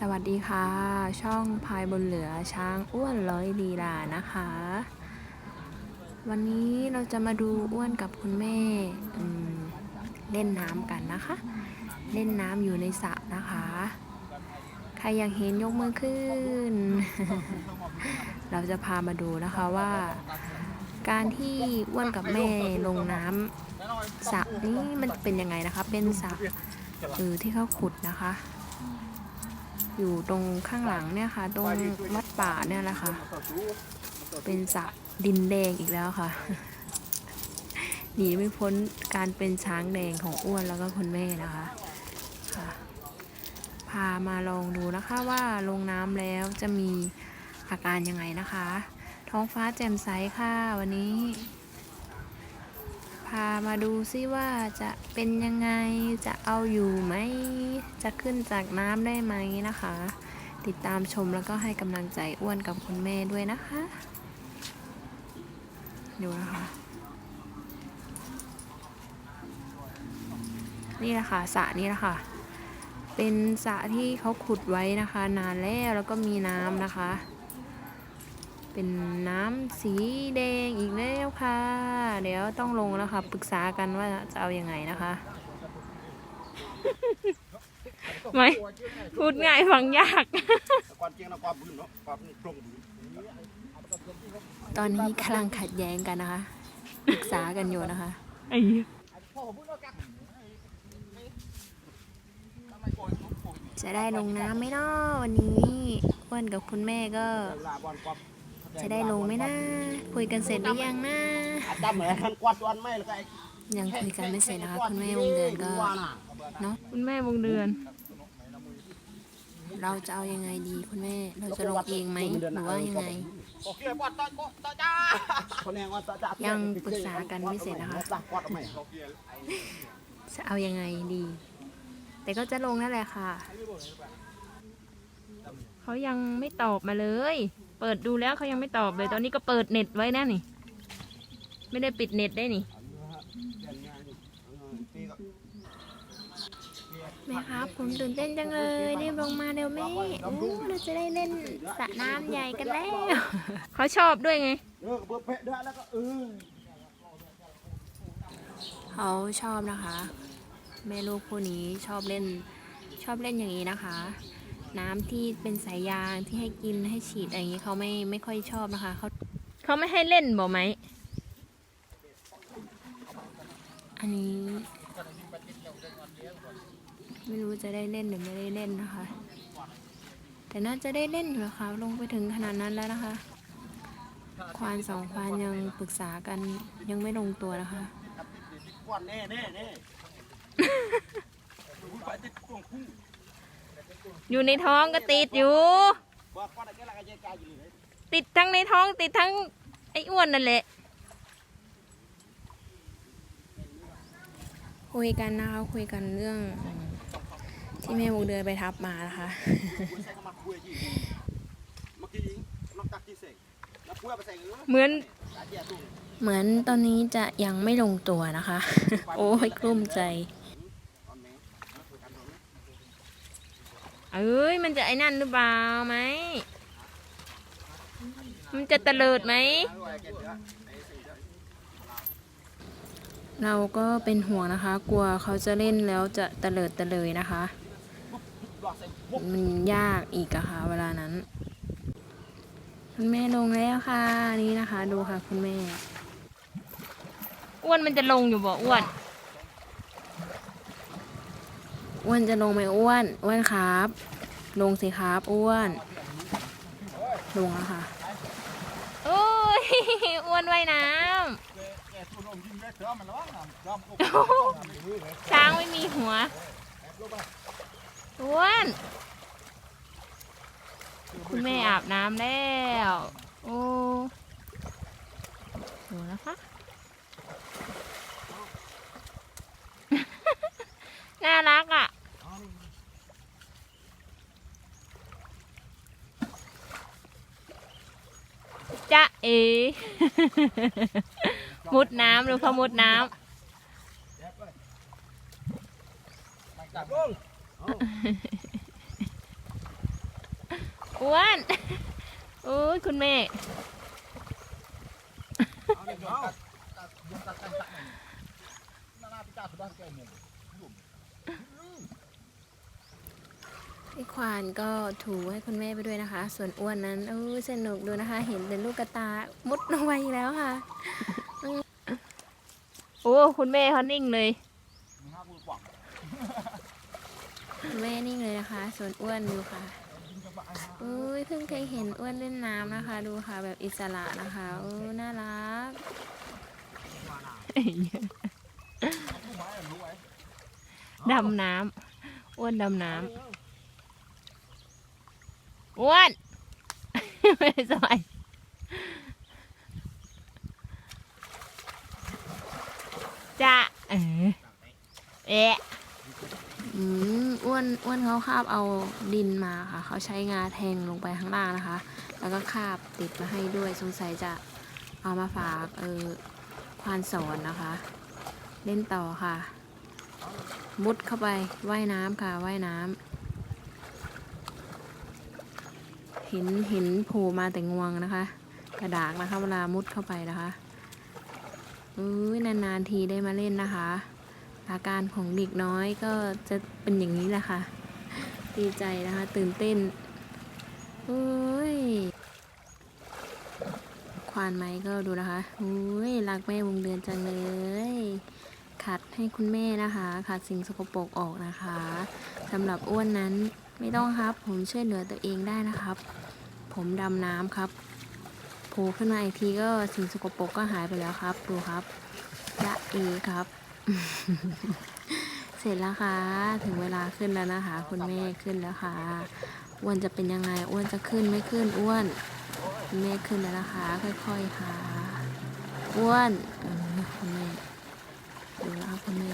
สวัสดีค่ะ ช่องพายบนเหลือช้างอ้วนร้อยลีลานะคะ วันนี้เราจะมาดูอ้วนกับคุณแม่เล่นน้ำกันนะคะ เล่นน้ำอยู่ในสระนะคะ ใครอยากเห็นยกมือขึ้น เราจะพามาดูนะคะว่า การที่อ้วนกับแม่ลงน้ำสระนี้มันเป็นยังไงนะคะ เป็นสระเออที่เขาขุดนะคะ อยู่ตรงข้างหลังเนี่ยค่ะ ตรงวัดป่าเนี่ยแหละค่ะ เป็นสระดินแดงอีกแล้วค่ะ หนีไม่พ้นการเป็นช้างแดงของอ้วนแล้วก็คุณแม่นะคะค่ะพามาลองดูนะคะว่าลงน้ำแล้วจะมีอาการยังไงนะคะ ท้องฟ้าแจ่มใสค่ะวันนี้ามาดูซิว่าจะเป็นยังไงจะเอาอยู่ไหม จะขึ้นจากน้ำได้ไหมนะคะ ติดตามชมแล้วก็ให้กำลังใจอ้วนกับคุณแม่ด้วยนะคะดูนะคะนี่แหละค่ะสระนี่แหละค่ะ เป็นสระที่เขาขุดไว้นะคะ นานแล้วแล้วก็มีน้ำนะคะ เป็นน้ำสีแดงอีกแล้วค่ะ เดี๋ยวต้องลงแล้วค่ะ ปรึกษากันว่าจะเอาอยัางไงนะคะ ไม่พูดง่ายฟังยาก ตอนนี้กำลังขัดแย้งกันนะคะ ปรึกษากันอยู่นะคะจะได้ลงน้ำไหมเนาะวันนี้อ้วนกับคุณแม่ก็ เวลาบอลความจะได้ลงไหมนะ คุยกันเสร็จหรือยังนะอาจารย์เหมือนกันกวาดวันไม่แล้วก็ยังคุยกันไม่เสร็จนะคะคุณแม่วงเดือนก็เนาะคุณแม่วงเดือน เราจะเอายังไงดีคุณแม่ เราจะลงเองไหมหรือว่ายังไงโอเคกวาดต่อต่อจ้าคนแรงว่าต่อจ้ายัยังปรึกษากันไม่เสร็จนะคะกวาดไม่จะเอายังไงดี แต่ก็จะลงนั่นแหละค่ะ เขายังไม่ตอบมาเลย เปิดดูแล้วเขายังไม่ตอบเลย ตอนนี้ก็เปิดเน็ตไว้นะนี่ ไม่ได้ปิดเน็ตได้นี่แม่ครับผมตื่นเต้นจังเลยรีบลงมาเร็วแม่โอ้เราจะได้เล่นสระน้ำใหญ่กันแล้ว เขาชอบด้วยไงเออเบิร์เพะด้วยแล้วก็เออเขาชอบนะคะ แม่ลูกคู่นี้ชอบเล่นชอบเล่นอย่างนี้นะคะ น้ำที่เป็นสายยางที่ให้กินให้ฉีดอะไรอย่างนี้เขาไม่ไม่ค่อยชอบนะคะเขาเขาไม่ให้เล่นบอกไหม อันนี้ ไม่รู้จะได้เล่นหรือไม่ได้เล่นนะคะ แต่น่าจะได้เล่นอยู่นะคะลงไปถึงขนาดนั้นแล้วนะคะ ควานสองควานยังปรึกษากันยังไม่ลงตัวนะคะกวาดแน่แน่แน่ไปติดตรงคู่ อยู่ในท้องก็ติดอยู่ว่ากวาดอะไรกันละกันใจอยู่เลยติดทั้งในท้องติดทั้งไอ้อ้วนนั่นแหละคุยกันนะคะคุยกันเรื่องอืมที่แม่วงเดือนไปทับมานะคะคุยใส่มาคุยจีเมื่อกี้ยิงน้องตักที่เสกแล้วคุยไปใส่เออเหมือนอาเจียตุ้งเหมือนตอนนี้จะยังไม่ลงตัวนะคะ โอ้ยกลุ้มใจ ตอนนี้คุยกันตอนนี้ เอ้ยมันจะไอ้นั่นหรือเปล่าไหม มันจะตะเลิดไหม เราก็เป็นห่วงนะคะ กลัวเขาจะเล่นแล้วจะเตลิดเตะเลยนะคะ มันยากอีกอะค่ะ เวลานั้น คุณแม่ลงแล้วค่ะนี่นะคะ ดูค่ะคุณแม่ อ้วนมันจะลงอยู่บ่อ้วน อ้วนจะลงไหมอ้วนอ้วนครับ ลงสิครับอ้วน ลงแล้วค่ะโอ้ยอ้วนว่ายน้ำช้างไม่มีหัวอ้วนคุณแม่อาบน้ำแล้วโอ้ดูนะคะน่ารักอะจ๊ะเอ มุดน้ำหรือเขามุดน้ำจับลุงอ้วนโอ้ยคุณแม่ พี่ควานก็ถูให้คุณแม่ไปด้วยนะคะ ส่วนอ้วนนั้นโอ้ยสนุกดูนะคะ เห็นเป็นลูกกระตามุดลงไปอีกแล้วค่ะ โอ้คุณแม่เขานิ่งเลยคุณแม่นิ่งเลยนะคะ ส่วนอ้วนดูค่ะอุ้ยเพิ่งเคยเห็นอ้วนเล่นน้ำนะคะ ดูค่ะแบบอิสระนะคะโอ้น่ารักดำน้ำอ้วนดำน้ำ อ้วนไม่ได้สบายจะเออเอ๊ะอืมอ้วนอ้วนเขาคาบเอาดินมาค่ะ เขาใช้งาแทงลงไปข้างล่างนะคะ แล้วก็คาบติดมาให้ด้วยสงสัยจะเอามาฝากเออควานสอนนะคะ เล่นต่อค่ะ มุดเข้าไปว่ายน้ำค่ะว่ายน้ำเห็นเห็นโผล่มาแต่งวงนะคะ กระดากนะคะ เวลามุดเข้าไปนะคะอุ้ยนานๆทีได้มาเล่นนะคะ อาการของเด็กน้อยก็จะเป็นอย่างนี้แหละค่ะ ดีใจนะคะ ตื่นเต้นโอ้ยควานไหมก็ดูนะคะโอ้ยรักแม่วงเดือนจังเลย ขัดให้คุณแม่นะคะ ขัดสิ่งสกปรกออกนะคะสำหรับอ้วนนั้นไม่ต้องครับ ผมช่วยเหลือตัวเองได้นะครับ ผมดำน้ำครับโผล่ขึ้นมาอีกทีก็สิ่งสกปรกก็หายไปแล้วครับ ดูครับยะเอครับ เสร็จแล้วค่ะ ถึงเวลาขึ้นแล้วนะคะ คุณแม่ขึ้นแล้วค่ะอ้วนจะเป็นยังไงอ้วนจะขึ้นไม่ขึ้นอ้วนคุณแม่ขึ้นแล้วนะคะ ค่อยๆค่ะอ้วนอืมคุณแม่ดูแล้วคุณแม่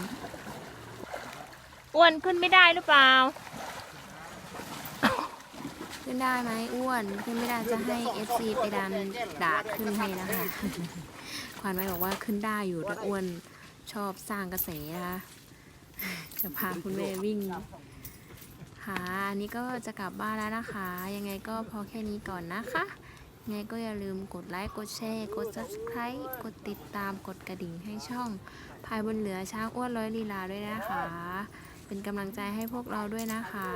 อ้วนขึ้นไม่ได้หรือเปล่า ขึ้นได้ไหมอ้วน ขึ้นไม่ได้จะให้เอฟซีไปดันด่าขึ้นให้นะคะควานไม้บอกว่าขึ้นได้อยู่แต่อ้วนชอบสร้างกระแสนะคะจะพาคุณแม่วิ่งค่ะอันนี้ก็จะกลับบ้านแล้วนะคะ ยังไงก็พอแค่นี้ก่อนนะคะยังไงก็อย่าลืมกดไลค์ กดแชร์ กด subscribe กดติดตาม กดกระดิ่งให้ช่องพายบนเหลือช้างอ้วนร้อยลีลาด้วยนะคะ เป็นกำลังใจให้พวกเราด้วยนะคะ